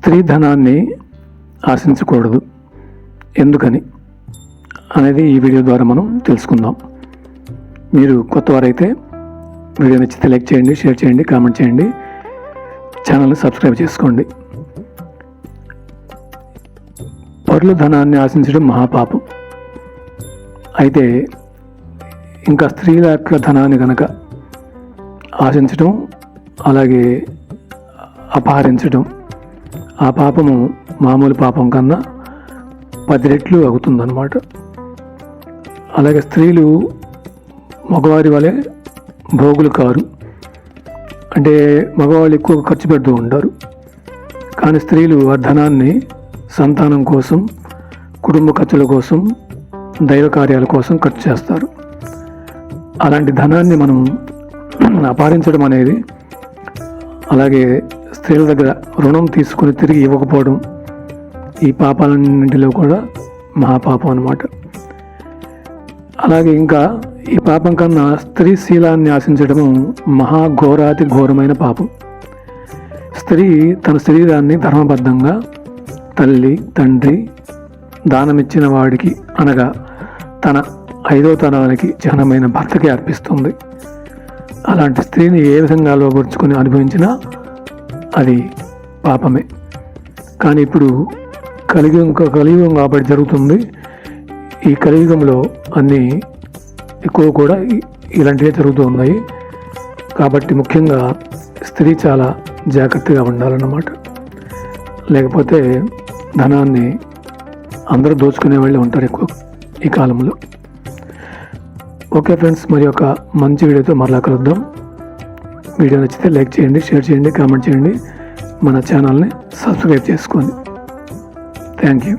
స్త్రీ ధనాన్ని ఆశించకూడదు. ఎందుకని? అనేది ఈ వీడియో ద్వారా మనం తెలుసుకుందాం. మీరు కొత్తవారైతే వీడియో నచ్చితే లైక్ చేయండి షేర్ చేయండి కామెంట్ చేయండి. ఛానల్ని సబ్స్క్రైబ్ చేసుకోండి. పరుల ధనాన్ని ఆశించడం మహాపాపం. అయితే ఇంకా స్త్రీల యొక్క ధనాన్ని కనుక ఆశించడం అలాగే అపహరించడం ఆ పాపము మామూలు పాపం కన్నా పది రెట్లు అవుతుందన్నమాట. అలాగే స్త్రీలు మగవారి వలె భోగులు కారు. అంటే మగవాళ్ళు ఎక్కువ ఖర్చు పెడుతూ ఉంటారు. కానీ స్త్రీలు ఆ ధనాన్ని సంతానం కోసం కుటుంబ ఖర్చుల కోసం దైవ కార్యాల కోసం ఖర్చు చేస్తారు. అలాంటి ధనాన్ని మనం అపహరించడం అనేది అలాగే స్త్రీల దగ్గర రుణం తీసుకుని తిరిగి ఇవ్వకపోవడం ఈ పాపాలన్నింటిలో కూడా మహాపాపం అనమాట అలాగే ఇంకా ఈ పాపం కన్నా స్త్రీ శీలాన్ని ఆశించడము మహాఘోరాతి ఘోరమైన పాపం. స్త్రీ తన శరీరాన్ని ధర్మబద్ధంగా తల్లి తండ్రి దానమిచ్చిన వాడికి అనగా తన ఐదో తరానికి చిహ్నమైన భర్తకి అర్పిస్తుంది. అలాంటి స్త్రీని ఏ విధంగా లోపరుచుకొని అనుభవించినా అది పాపమే. కానీ ఇప్పుడు కలియుగం కలియుగం కాబట్టి జరుగుతుంది. ఈ కలియుగంలో అన్నీ ఎక్కువ కూడా ఇలాంటివే జరుగుతూ ఉన్నాయి. కాబట్టి ముఖ్యంగా స్త్రీ చాలా జాగ్రత్తగా ఉండాలన్నమాట. లేకపోతే ధనాన్ని అందరూ దోచుకునే వాళ్ళే ఉంటారు ఎక్కువ ఈ కాలంలో. ఓకే ఫ్రెండ్స్ మరి ఒక మంచి వీడియోతో మరలా కలుద్దాం. వీడియో నచ్చితే లైక్ చేయండి షేర్ చేయండి కామెంట్ చేయండి. మన ఛానల్ని సబ్స్క్రైబ్ చేసుకోండి. Thank you.